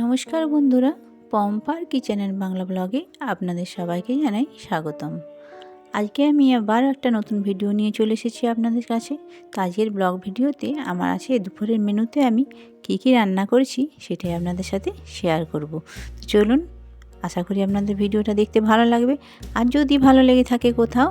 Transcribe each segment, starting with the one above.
নমস্কার বন্ধুরা, পম্পার কিচেনের বাংলা ব্লগে আপনাদের সবাইকে জানাই স্বাগতম। আজকে আমি আবার একটা নতুন ভিডিও নিয়ে চলে এসেছি আপনাদের কাছে। তো আজকের ব্লগ ভিডিওতে আমার আছে দুপুরের মেনুতে আমি কী কী রান্না করেছি সেটাই আপনাদের সাথে শেয়ার করব। তো চলুন, আশা করি আপনাদের ভিডিওটা দেখতে ভালো লাগবে। আর যদি ভালো লেগে থাকে কোথাও,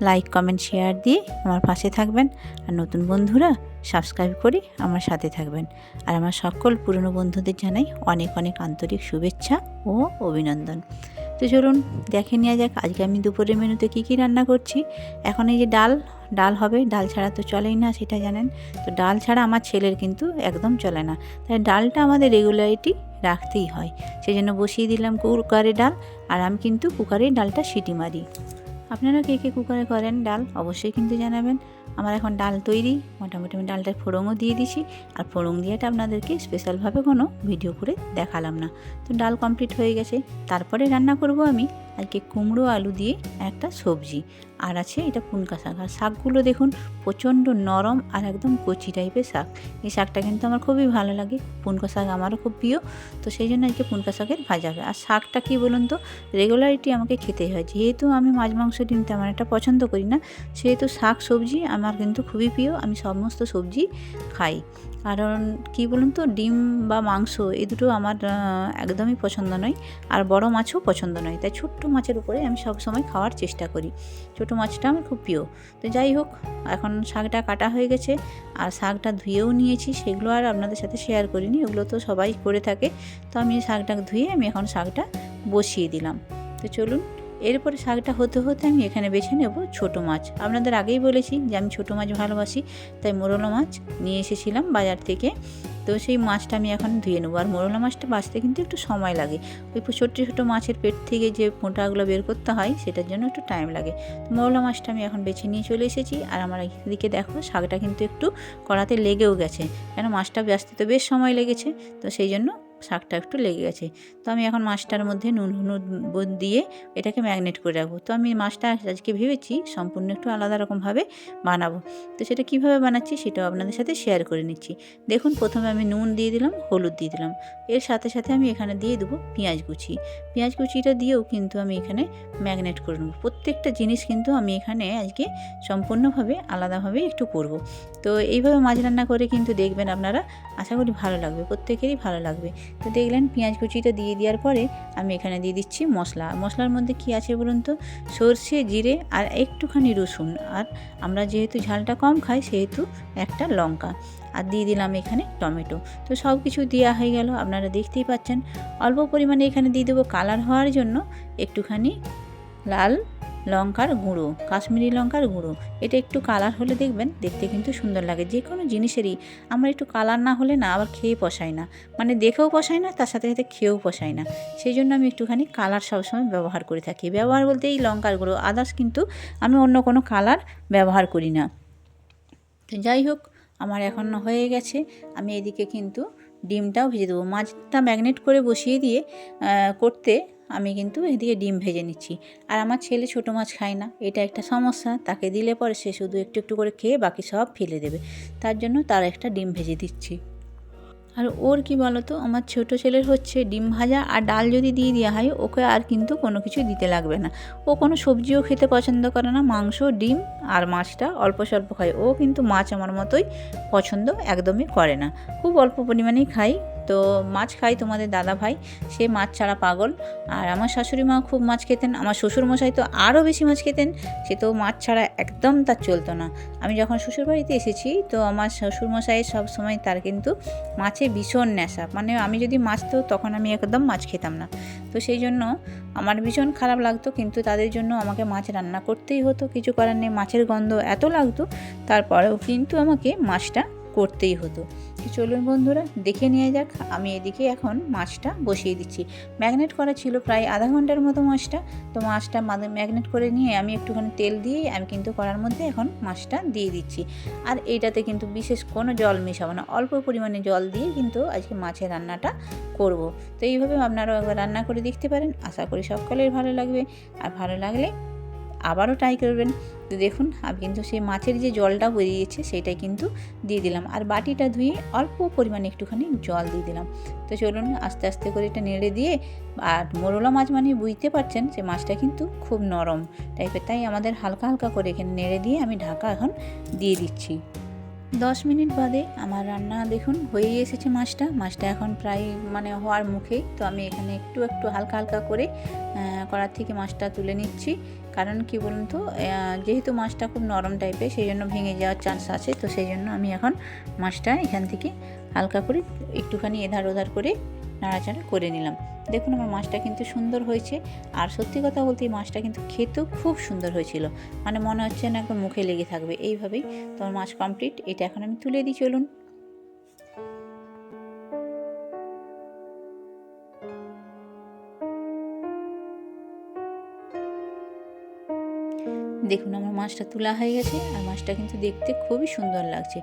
লাইক, কমেন্ট, শেয়ার দিয়ে আমার পাশে থাকবেন। আর নতুন বন্ধুরা সাবস্ক্রাইব করে আমার সাথে থাকবেন। আর আমার সকল পুরনো বন্ধুদের জানাই অনেক অনেক আন্তরিক শুভেচ্ছা ও অভিনন্দন। তো চলুন দেখে নেওয়া যাক আজকে আমি দুপুরের মেনুতে কী কী রান্না করছি। এখন এই যে ডাল ডাল হবে, ডাল ছাড়া তো চলেই না সেটা জানেন। তো ডাল ছাড়া আমার ছেলের কিন্তু একদম চলে না। তাই ডালটা আমাদের রেগুলারিটি রাখতেই হয়। সেই জন্য বসিয়ে দিলাম কুকারে ডাল আর আমি কিন্তু কুকারে ডালটা সিটি মারি। আপনারা কে কে কুকারে করেন ডাল অবশ্যই কিন্তু জানাবেন। আমার এখন ডাল তৈরি, মোটামুটি আমি ডালটার ফোড়নও দিয়ে দিছি। আর ফোড়ং দিয়েটা আপনাদেরকে স্পেশালভাবে কোনো ভিডিও করে দেখালাম না। তো ডাল কমপ্লিট হয়ে গেছে। তারপরে রান্না করব আমি আজকে কুমড়ো, আলু দিয়ে একটা সবজি। আর আছে এটা পুনকা শাক। আর শাকগুলো দেখুন প্রচণ্ড নরম আর একদম কচি টাইপের শাক। এই শাকটা কিন্তু আমার খুবই ভালো লাগে। পুনকা শাক আমারও খুব প্রিয়। তো সেই জন্য আজকে পুনকা শাকের ভাজা হবে। আর শাকটা কী বলুন তো রেগুলারিটি আমাকে খেতেই হয়। যেহেতু আমি মাছ, মাংস, ডিম তেমন একটা পছন্দ করি না, সেহেতু শাক, সবজি আমার কিন্তু খুবই প্রিয়। আমি সমস্ত সবজি খাই। কারণ কী বলুন তো, ডিম বা মাংস এই দুটো আমার একদমই পছন্দ নয়। আর বড় মাছও পছন্দ নয়। তাই ছোট্ট মাছের উপরে আমি সবসময় খাওয়ার চেষ্টা করি। ছোটো মাছটা আমার খুব প্রিয়। তো যাই হোক, এখন শাকটা কাটা হয়ে গেছে আর শাকটা ধুয়েও নিয়েছি, সেগুলো আর আপনাদের সাথে শেয়ার করিনি, ওগুলো তো সবাই করে থাকে। তো আমি শাকটা ধুয়ে আমি এখন শাকটা বসিয়ে দিলাম। তো চলুন, এরপরে শাকটা হতে হতে আমি এখানে বেছে নেব ছোটো মাছ। আপনাদের আগেই বলেছি যে আমি ছোটো মাছ ভালোবাসি, তাই মোরলা মাছ নিয়ে এসেছিলাম বাজার থেকে। তো সেই মাছটা আমি এখন ধুয়ে নেব। আর মোরলা মাছটা বাঁচতে কিন্তু একটু সময় লাগে। ওই ছোট্ট ছোটো মাছের পেট থেকে যে ফোঁটাগুলো বের করতে হয়, সেটার জন্য একটু টাইম লাগে। তো মোরলা মাছটা আমি এখন বেছে নিয়ে চলে এসেছি। আর আমার এদিকে দেখো, শাকটা কিন্তু একটু কড়াতে লেগেও গেছে। কেন মাছটা বাঁচতে তো বেশ সময় লেগেছে। তো সেই জন্য শাকটা একটু লেগে গেছে। তো আমি এখন মাছটার মধ্যে নুন, হলুদ দিয়ে এটাকে ম্যাগনেট করে রাখব। তো আমি মাছটা আজকে ভেবেছি সম্পূর্ণ একটু আলাদা রকমভাবে বানাবো। তো সেটা কীভাবে বানাচ্ছি সেটাও আপনাদের সাথে শেয়ার করে নিচ্ছি। দেখুন, প্রথমে আমি নুন দিয়ে দিলাম, হলুদ দিয়ে দিলাম। এর সাথে সাথে আমি এখানে দিয়ে দেবো পেঁয়াজ কুচি। পেঁয়াজ কুচিটা দিয়েও কিন্তু আমি এখানে ম্যাগনেট করে নেব। প্রত্যেকটা জিনিস কিন্তু আমি এখানে আজকে সম্পূর্ণভাবে আলাদাভাবে একটু করব। তো এইভাবে মাছ রান্না করে কিন্তু দেখবেন আপনারা, আশা করি ভালো লাগবে, প্রত্যেকেরই ভালো লাগবে। তো দেখলেন পেঁয়াজ কুচিটা দিয়ে দেওয়ার পরে আমি এখানে দিয়ে দিচ্ছি মশলা। মশলার মধ্যে কি আছে বলুন তো? সর্ষে, জিরে আর একটুখানি রসুন। আর আমরা যেহেতু ঝালটা কম খাই, সেহেতু একটা লঙ্কা। আর দিয়ে দিলাম এখানে টমেটো। তো সব কিছু দেওয়া হয়ে গেল। আপনারা দেখতেই পাচ্ছেন। অল্প পরিমাণে এখানে দিয়ে দেবো কালার হওয়ার জন্য একটুখানি লাল লঙ্কার গুঁড়ো, কাশ্মীরি লঙ্কার গুঁড়ো। এটা একটু কালার হলে দেখবেন দেখতে কিন্তু সুন্দর লাগে। যে কোনো জিনিসেরই। আমার একটু কালার না হলে না, আবার খেয়ে পোষায় না। মানে দেখেও পোষায় না, তার সাথে সাথে খেয়েও পোষায় না। সেই জন্য আমি একটুখানি কালার সবসময় ব্যবহার করে থাকি। ব্যবহার বলতে এই লঙ্কার গুঁড়ো আদার্স কিন্তু আমি অন্য কোনো কালার ব্যবহার করি না। তো যাই হোক, আমার এখন হয়ে গেছে। আমি এদিকে কিন্তু ডিমটাও ভেজে দেবো। মাছটা ম্যাগনেট করে বসিয়ে দিয়ে করতে আমি কিন্তু এদিকে ডিম ভেজে নিচ্ছি। আর আমার ছেলে ছোটো মাছ খায় না। এটা একটা সমস্যা। তাকে দিলে পরে সে শুধু একটু একটু করে খেয়ে বাকি সব ফেলে দেবে। তার জন্য তার একটা ডিম ভেজে দিচ্ছি। আর ওর কি বলতো? আমার ছোট ছেলের হচ্ছে ডিম ভাজা আর ডাল যদি দিয়ে দেওয়া হয়, ওকে আর কিন্তু কোনো কিছু দিতে লাগবে না। ও কোনো সবজিও খেতে পছন্দ করে না। মাংস, ডিম আর মাছটা অল্প স্বল্প খায়। ও কিন্তু মাছ আমার মতোই পছন্দ একদমই করে না। খুব অল্প পরিমাণেই খাই তো মাছ খাই তোমাদের দাদা ভাই, সে মাছ ছাড়া পাগল। আর আমার শাশুড়ি মা খুব মাছ খেতেন, আমার শ্বশুর মশাই তো আরও বেশি মাছ খেতেন, সে তো মাছ ছাড়া একদম তার চলতো না। আমি যখন শ্বশুর বাড়িতে এসেছি, তো আমার শ্বশুর মশাইয়ের সব সময় তার কিন্তু মাছে ভীষণ নেশা। মানে আমি যদি মাছ তো তখন আমি একদম মাছ খেতাম না। তো সেই জন্য আমার ভীষণ খারাপ লাগতো, কিন্তু তাদের জন্য আমাকে মাছ রান্না করতেই হতো। কিছু করার নেই, মাছের গন্ধ এত লাগতো, তারপরেও কিন্তু আমাকে মাছটা করতেই হতো। চলুন বন্ধুরা, দেখে নিয়ে যাক। আমি এদিকে এখন মাছটা বসিয়ে দিচ্ছি। ম্যাগনেট করা ছিল প্রায় আধা ঘণ্টার মতো মাছটা। তো মাছটা ম্যাগনেট করে নিয়ে আমি একটুখানি তেল দিয়ে আমি কিন্তু করার মধ্যে এখন মাছটা দিয়ে দিচ্ছি। আর এইটাতে কিন্তু বিশেষ কোনো জল মেশাবো না। অল্প পরিমাণে জল দিয়ে কিন্তু আজকে মাছের রান্নাটা করব। তো এইভাবে আপনারাও একবার রান্না করে দেখতে পারেন। আশা করি সকলের ভালো লাগবে। আর ভালো লাগলে আবারও ট্রাই করবেন। তো দেখুন, আমি কিন্তু সেই মাছের যে জলটা বেরিয়েছে, সেটাই কিন্তু দিয়ে দিলাম। আর বাটিটা ধুয়ে অল্প পরিমাণে একটুখানি জল দিয়ে দিলাম। তো চলুন, আস্তে আস্তে করে এটা নেড়ে দিয়ে, আর মোরলা মাছ মানে বুঝতে পারছেন যে মাছটা কিন্তু খুব নরম টাইপের তাই আমাদের হালকা হালকা করে এখানে নেড়ে দিয়ে আমি ঢাকা এখন দিয়ে দিচ্ছি। দশ মিনিট বাদে আমার রান্না দেখুন হয়েই এসেছে মাছটা। মাছটা এখন প্রায় মানে হওয়ার মুখেই তো আমি এখানে একটু একটু হালকা হালকা করে করার থেকে মাছটা তুলে নিচ্ছি। কারণ কি বলুন তো যেহেতু মাছটা খুব নরম টাইপের সেই জন্য ভেঙে যাওয়ার চান্স আছে। তো সেই জন্য আমি এখন মাছটা এখান থেকে হালকা করে একটুখানি এধার ওধার করে নাড়াচাড়া করে নিলাম। দেখুন আমার মাছটা কিন্তু সুন্দর হয়েছে। আর সত্যি কথা বলতে এই মাছটা কিন্তু খেতেও খুব সুন্দর হয়েছিল। মানে মনে হচ্ছে না একদম মুখে লেগে থাকবে। এইভাবেই তোমার মাছ কমপ্লিট এটা এখন আমি তুলে দিই, চলুন। দেখুন আমার মাছটা তোলা হয়ে গেছে আর মাছটা কিন্তু দেখতে খুবই সুন্দর লাগছে।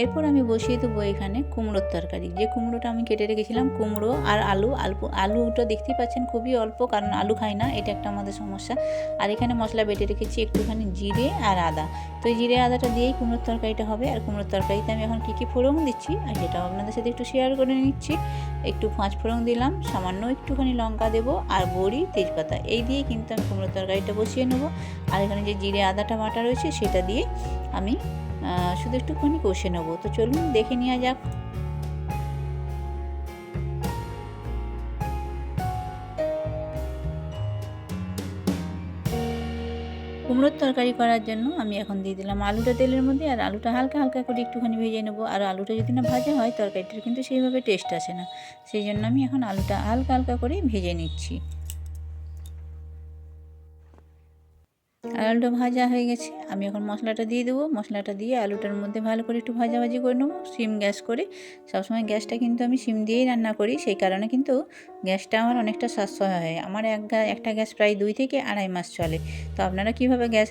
এরপর আমি বসিয়ে দেবো এখানে কুমড়োর তরকারি। যে কুমড়োটা আমি কেটে রেখেছিলাম, কুমড়ো আর আলু আলু, আলুটা দেখতেই পাচ্ছেন খুবই অল্প, কারণ আলু খাই না, এটা একটা আমাদের সমস্যা। আর এখানে মশলা বেটে রেখেছি একটুখানি জিরে আর আদা। তো এই জিরে আদাটা দিয়েই কুমড়োর তরকারিটা হবে। আর কুমড়োর তরকারিতে আমি এখন কী কী ফোড়ন দিচ্ছি, আর সেটাও আপনাদের সাথে একটু শেয়ার করে নিচ্ছি। একটু পাঁচ ফোড়ন দিলাম, সামান্য একটুখানি লঙ্কা দেবো আর বড়ি, তেজপাতা। এই দিয়ে কিন্তু আমি কুমড়োর তরকারিটা বসিয়ে নেব। আর এখানে যে জিরে আদাটা বাটা রয়েছে, সেটা দিয়ে আমি শুধু একটুখানি কষে নেব। তো চলুন দেখে নেওয়া যাক। কুমড়োর তরকারি করার জন্য আমি এখন দিয়ে দিলাম আলুটা তেলের মধ্যে, আর আলুটা হালকা হালকা করে একটুখানি ভেজে নেব। আর আলুটা যদি না ভাজা হয়, তরকারিটার কিন্তু সেইভাবে টেস্ট আসে না। সেই জন্য আমি এখন আলুটা হালকা হালকা করে ভেজে নিচ্ছি। আলুটা ভাজা হয়ে গেছে। আমি এখন মশলাটা দিয়ে দেবো। মশলাটা দিয়ে আলুটার মধ্যে ভালো করে একটু ভাজাভাজি করে নেব। সিম গ্যাস করে। সবসময় গ্যাসটা কিন্তু আমি সিম দিয়েই রান্না করি। সেই কারণে কিন্তু গ্যাসটা আমার অনেকটা সাশ্রয় হয়। আমার এক একটা গ্যাস প্রায় দুই থেকে আড়াই মাস চলে। তো আপনারা কীভাবে গ্যাস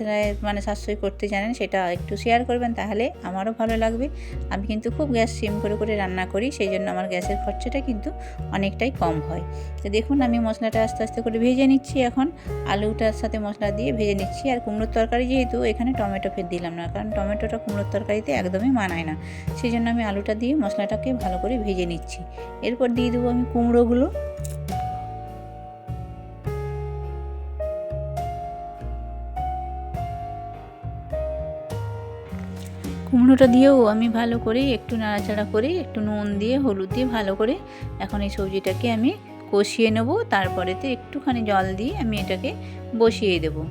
মানে সাশ্রয় করতে জানেন সেটা একটু শেয়ার করবেন, তাহলে আমারও ভালো লাগবে। আমি কিন্তু খুব গ্যাস সিম করে করে রান্না করি, সেই জন্য আমার গ্যাসের খরচাটা কিন্তু অনেকটাই কম হয়। তো দেখুন, আমি মশলাটা আস্তে আস্তে করে ভেজে নিচ্ছি এখন। আলুটার সাথে মশলা দিয়ে ভেজে নিচ্ছি। আর কুমড়োর তরকারি যেহেতু এখানে টমেটো ফের দিলাম না, কারণ টমেটোটা কুমড়োর তরকারিতে একদমই মানায় না। সেই জন্য আমি আলুটা দিয়ে মশলাটাকে ভালো করে ভেজে নিচ্ছি। এরপর দিয়ে দেবো আমি কুমড়োগুলো। কুমড়োটা দিয়েও আমি ভালো করে একটু নাড়াচাড়া করে একটু নুন দিয়ে, হলুদ দিয়ে ভালো করে এখন এই সবজিটাকে আমি কষিয়ে নেব। তারপরেতে একটুখানি জল দিয়ে আমি এটাকে বসিয়ে দেবো।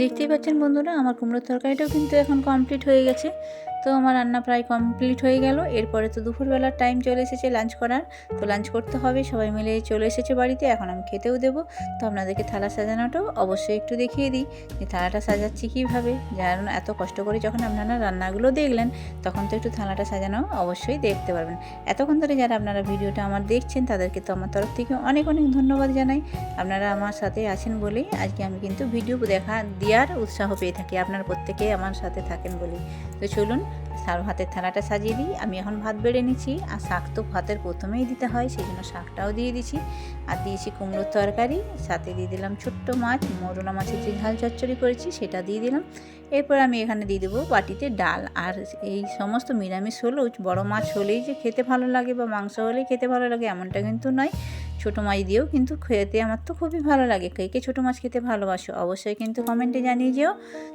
দেখতেই পাচ্ছেন বন্ধুরা আমার কুমড়োর তরকারিটাও কিন্তু এখন কমপ্লিট হয়ে গেছে। তো আমার রান্না প্রায় কমপ্লিট হয়ে গেল। এরপরে তো দুপুরবেলার টাইম চলে এসেছে লাঞ্চ করার। তো লাঞ্চ করতে হবে, সবাই মিলে চলে এসেছে বাড়িতে, এখন আমি খেতেও দেবো। তো আপনাদেরকে থালা সাজানোটাও অবশ্যই একটু দেখিয়ে দিই যে থালাটা সাজাচ্ছি কীভাবে। যেন এত কষ্ট করে যখন আপনারা রান্নাগুলো দেখলেন, তখন তো একটু থালাটা সাজানো অবশ্যই দেখতে পারবেন। এতক্ষণ ধরে যারা আপনারা ভিডিওটা আমার দেখছেন, তাদেরকে তো আমার তরফ থেকে অনেক অনেক ধন্যবাদ জানাই। আপনারা আমার সাথে আছেন বলেই আজকে আমি কিন্তু ভিডিও দেখা দেওয়ার উৎসাহ পেয়ে থাকি, আপনার প্রত্যেকে আমার সাথে থাকেন বলেই। তো চলুন ভাতের থালাটা সাজিয়ে দিই। আমি এখন ভাত বেড়ে নিচ্ছি আর শাক তো ভাতের প্রথমেই দিতে হয় সেই জন্য শাকটাও দিয়ে দিচ্ছি। আর দিয়েছি কুমড়োর তরকারি, সাথে দিয়ে দিলাম ছোট্ট মাছ মোরলা মাছের যে ঝাল চচ্চড়ি করেছি সেটা দিয়ে দিলাম। এরপর আমি এখানে দিয়ে দেবো বাটিতে ডাল। আর এই সমস্ত নিরামিষ হলেও বড় মাছ হলেই যে খেতে ভালো লাগে বা মাংস হলেই খেতে ভালো লাগে এমনটা কিন্তু নয়। ছোটো মাছ দিয়েও কিন্তু খেতে আমার তো খুবই ভালো লাগে। কে কে ছোটো মাছ খেতে ভালোবাসো? অবশ্যই কিন্তু কমেন্টে জানিয়ে যেও।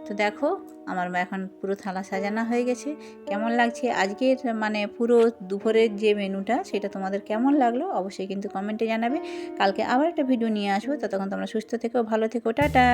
তো দেখো, আমার এখন পুরো থালা সাজানো হয়ে গেছে। কেমন লাগছে আজকের মানে পুরো দুপুরের যে মেনুটা, সেটা তোমাদের কেমন লাগল? অবশ্যই কিন্তু কমেন্টে জানাবে। কালকে আবার একটা ভিডিও নিয়ে আসব। ততক্ষণ তোমরা সুস্থ থেকো, ভালো থেকো, টাটা।